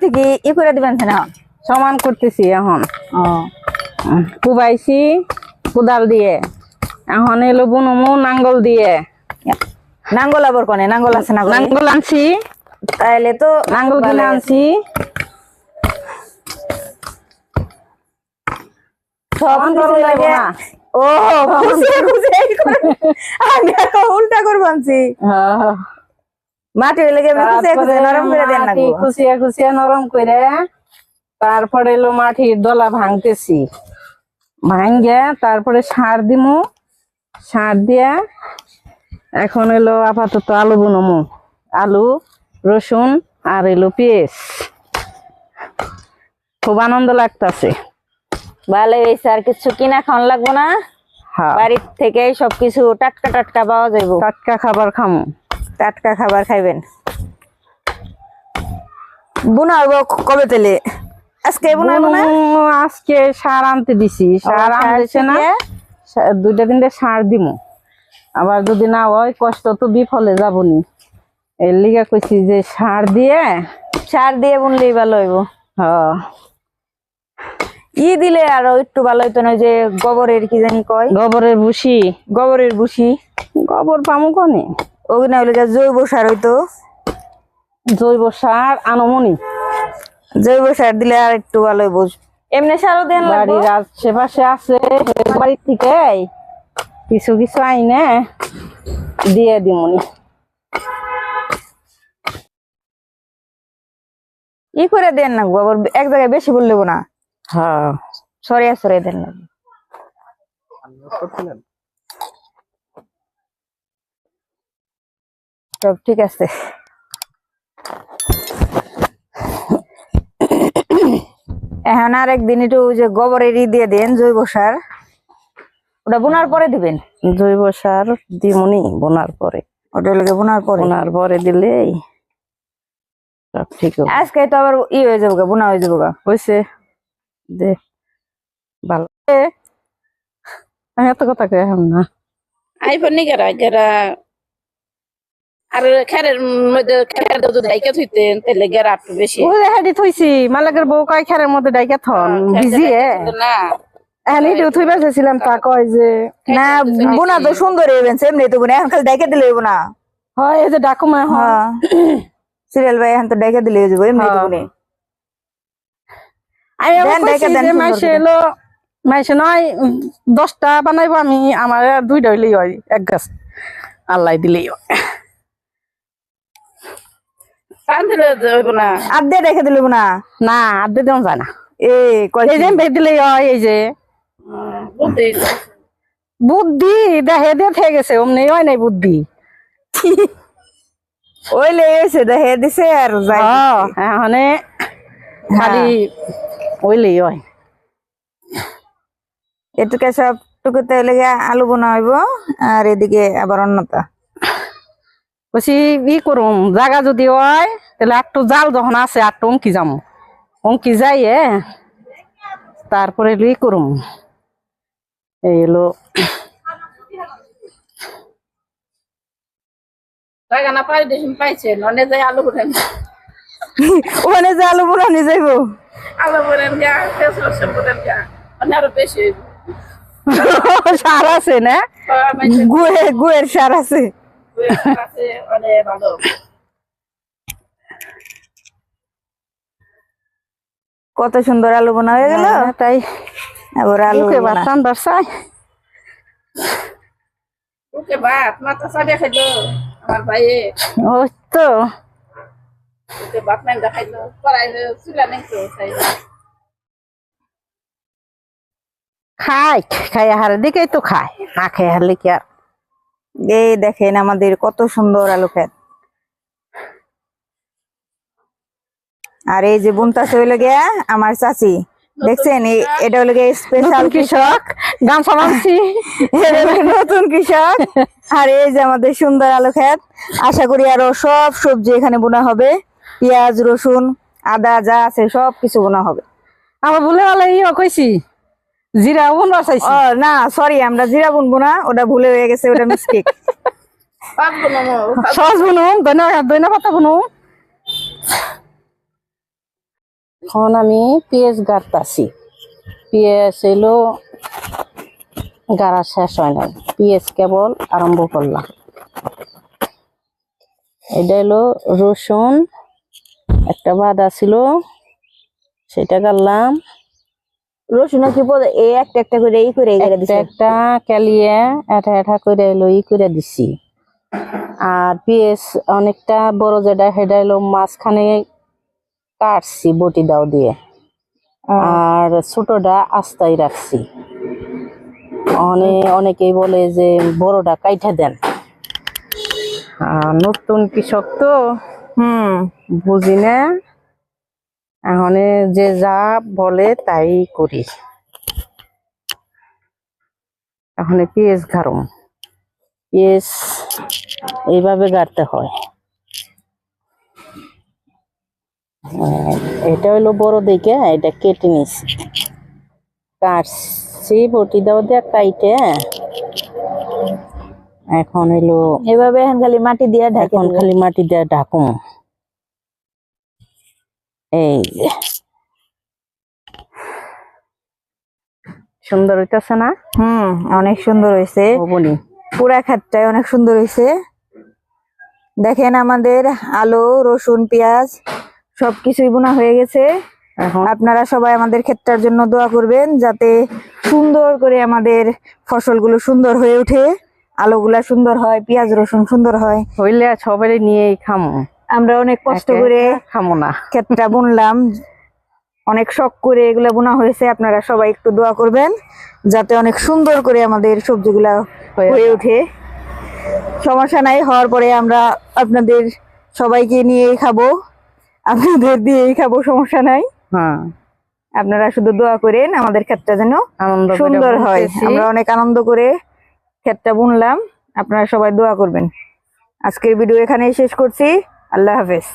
কি ই করে দিবেন না সমান করতেছি এখন। কুবাইছি কোদাল দিয়ে। এখন এলো বুনমু নাঙ্গল দিয়ে। নাঙ্গল আবার কোনে? নাঙ্গল আছে না নাঙ্গল আনছি। তাইলে তো নাঙ্গল কিনে আনছি। সব কিছু করব লাগে। ও খুশি খুশি। আমি উল্টা করব আনছি। হ্যাঁ। মাটি খুশি নরম করে দেন না নরম করে তারপরে এলো মাটির দলা ভাঙতেছি। ভাঙ্গে তারপরে সার দিমু। সার দিয়া এখন এলো আপাতত আলু বুনমু। আলু রসুন আর এলো পেঁয়াজ। খুব আনন্দ লাগতাছে। ভালো হয়েছে আর কিছু কিনা খাওয়ান লাগবো না? হ্যাঁ। বাড়ির থেকে সবকিছু টাটকা টাটকা পাওয়া যাইব। টাটকা খাবার খামু। টাটকা খাবার খাইবেন। বুনা হইব কবে তেলে আজকে বুনা হইব না? আজকে সার আনতে দিছি। সার আনতেছে না। দুইটা তিনটা সার দিমু। আবার যদি না হয় কষ্ট তো বিফলে যাবনি। এর লিগা কইছি যে সার দিয়ে সার দিয়ে বুনলেই ভালো হইব। হ। ই দিলে আরও একটু ভালো হইতো না যে গোবরের কি জানি কয়? গোবরের ভুসি। গোবরের বুসি গোবর পামু কনে? ওগুলো হইলে জৈব সার হইতো। জৈব সার আনমনি। জৈব সার দিলে আর একটু ভালো হইব। এমনি সারও দেন বাড়ির আশেপাশে আছে বাড়ির থেকে কিছু কিছু আইনে দিয়ে দিমুনি। ই করে দেন না গোবর এক জায়গায় বেশি বললেব না। হ্যাঁ। সরিয়া সরিয়া দেন লাগবে। সব ঠিক আছে। এখন আর একদিন একটু ওই যে গোবরের ই দিয়ে দেন জৈব সার। ওটা বোনার পরে দিবেন? জৈব সার দিমুনি বোনার পরে। ওটা লোকে বোনার পরে? বোনার পরে দিলেই সব ঠিক হবে। আজকে তো আবার ই হয়ে যাব গা, বোনা হয়ে যাব গা। হয়েছে দে ভালো। এ, আমি এত কথা কই এখন না। আইফোন নি গেরা গেরা আর খেরের মধ্যে খেরের যদি ঢাইকা থইতেন তাহলে গেরা একটু বেশি। ওই হেডি থইছি মালাকের বউ কয় খেরের মধ্যে ডাইকা থন? ভিজিয়ে না। এখন তা কয় যে না বোনা তো সুন্দর হইবেন এমনি তো বোনা এখন খালি দেখে দিলে হইব না। হয় এই যে ডাকুমা এখন হ্যাঁ। সিরিয়াল ভাই এখন তো দেখে দিলে হয়ে যাব এমনি তো হ্যাঁ। বোনে। আমি আবার দেন, কইছি ডাইকা দেন যে সুন্দর মাইসে করে। এলো মাইসে নয় দশটা বানাইবো আমি আমার দুইটা হইলেই হয় এক গাছ। আল্লাহ দিলেই হয়। আদে দেখে দিলে না? না আর দিতে যায় না। এই হয় যে। বুদ্ধি। বুদ্ধি দেখে দিয়ে গেছে অমনি হয় নাই বুদ্ধি। ওই লে এসে দেখে দিছে আর যাই হ্যাঁ হয়। এটুকে লেগে আলু বোনা হইব আর এদিকে আবার অন্যতা বলছি ই করুম জাগা যদি হয় তাহলে একটু জাল যখন আছে একটু অঙ্কি যাম। অঙ্কি যাইয়ে তারপরে ই করুম। এই হলো জায়গা যাই ওখানে যে আলু যাইব। আলু গা আরও বেশি। সার আছে না? গুয়ে গুয়ের সার আছে। কত সুন্দর আলু বোনা হয়ে গেল? হ্যাঁ, তাই। আবার আলু মুখে বোনা। ওকে ভাত মাথা সাড়ে খাইলো আমার ভাইয়ে। ওই তো। ওকে ভাত নাই দেখাইলো পড়াই চুলা নেই তো খাই খাই খাই হার দিকেই তো খায়। না খাই হারলে কি আর এই দেখেন আমাদের কত সুন্দর আলু খেত আর এই যে বুনতা হইলে গিয়া আমার চাচি। দেখছেন? এটা হলো গিয়ে স্পেশাল নতুন কৃষক। গামছা নতুন কৃষক। আর এই যে আমাদের সুন্দর আলু ক্ষেত। আশা করি আরও সব সবজি এখানে বোনা হবে। পেঁয়াজ রসুন আদা যা আছে সব কিছু বোনা হবে। আমার ভুলে ভালো ইয়ে কইছি। জিরা উন বাসাইছি ও না সরি আমরা জিরা বুনবো না ওটা ভুলে হয়ে গেছে ওটা মিস্টেক সস বুনুম দইনা দইনা পাতা বুনুম এখন আমি পেঁয়াজ গাড়তাছি পেঁয়াজ এলো গাড়া শেষ হয় নাই। পেঁয়াজ কেবল আরম্ভ করলাম। এটা হলো রসুন একটা বাদা ছিল সেটা গাড়লাম। রসুন কি পদ- এই একটা একটা করে এই করে করে একটা দিছে। একটা কালিয়ে এটা এটা করে এলো ই করে দিছি। আর পেঁয়াজ অনেকটা বড় যেটা সেটা এলো মাঝখানে কাটছি বটি দাও দিয়ে। আর ছোটটা আস্তাই রাখছি। অনেক অনেকেই বলে যে বড়টা কাইটা দেন। আর নতুন কৃষক তো হুম। বুঝি না। এখন যে যা বলে তাই করি। এখন পেঁয়াজ ঘাড়ম। পেঁয়াজ এইভাবে গাড়তে হয়। এটা হলো বড় দেখে এটা কেটে নিছি। কাটছি বটি দাও দিয়ে কাইটে। এখন এলো এভাবে এখন খালি মাটি দিয়ে ঢাকে এখন দিবে। খালি মাটি দিয়ে ঢাকুম। এই সুন্দর হইতেছে না? হুম অনেক সুন্দর হয়েছে পুরা খাটটাই অনেক সুন্দর হয়েছে দেখেন আমাদের আলু রসুন পেঁয়াজ সবকিছুই বোনা হয়ে গেছে। এখন? আপনারা সবাই আমাদের ক্ষেতটার জন্য দোয়া করবেন যাতে সুন্দর করে আমাদের ফসলগুলো সুন্দর হয়ে ওঠে। আলুগুলা সুন্দর হয় পেঁয়াজ রসুন সুন্দর হয়। হইলে সবাই নিয়েই খামো। আমরা অনেক কষ্ট করে খামো না। ক্ষেতটা বুনলাম। অনেক শখ করে এগুলা বোনা হয়েছে। আপনারা সবাই একটু দোয়া করবেন যাতে অনেক সুন্দর করে আমাদের সবজিগুলা হয়ে ওঠে। সমস্যা নাই হওয়ার পরে আমরা আপনাদের সবাইকে নিয়েই খাব। আপনাদের দিয়েই খাব সমস্যা নাই। হ্যাঁ। আপনারা শুধু দোয়া করেন আমাদের ক্ষেতটা যেন সুন্দর হয়। আমরা অনেক আনন্দ করে ক্ষেতটা বুনলাম। আপনারা সবাই দোয়া করবেন। আজকের ভিডিও এখানেই শেষ করছি। আল্লাহ হাফেজ।